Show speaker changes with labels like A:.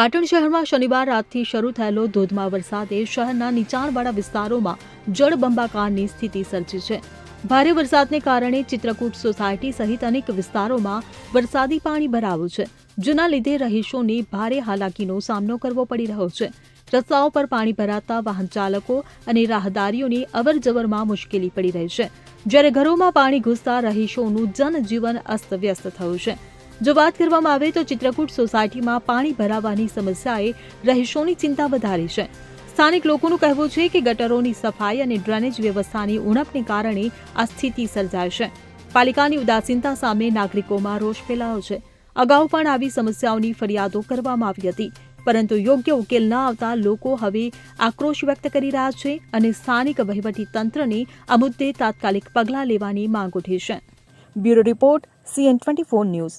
A: પાટણ શહેરમાં શનિવાર રાતથી શરૂ થયેલો ધોધમાર વરસાદે શહેરના નીચાણવાળા વિસ્તારોમાં જળબંબાકારની સ્થિતિ સર્જી છે. ભારે વરસાદને કારણે ચિત્રકૂટ સોસાયટી સહિત અનેક વિસ્તારોમાં વરસાદી પાણી ભરાયું છે. જેના લીધે રહીશોને ભારે હાલાકીનો સામનો કરવો પડી રહ્યો છે. રસ્તાઓ પર પાણી ભરાતા વાહન ચાલકો અને રાહદારીઓની અવરજવરમાં મુશ્કેલી પડી રહી છે. જ્યારે ઘરોમાં પાણી ઘૂસતા રહીશોનું જનજીવન અસ્તવ્યસ્ત થયું છે. જો વાત કરવામાં આવે તો ચિત્રકૂટ સોસાયટીમાં પાણી ભરાવાની સમસ્યાએ રહીશોની ચિંતા વધારી છે. સ્થાનિક લોકોનું કહેવું છે કે ગટરોની સફાઈ અને ડ્રેનેજ વ્યવસ્થાની ઉણપને કારણે આ સ્થિતિ સર્જાય છે. પાલિકાની ઉદાસીનતા સામે નાગરિકોમાં રોષ ફેલાયો છે. અગાઉ પણ આવી સમસ્યાઓની ફરિયાદો કરવામાં આવી હતી. પરંતુ યોગ્ય ઉકેલ ન આવતા લોકો હવે આક્રોશ વ્યક્ત કરી રહ્યા છે અને સ્થાનિક વહીવટી તંત્રને આ મુદ્દે તાત્કાલિક પગલાં લેવાની માંગ ઉઠી છે. Bureau report CN twenty news.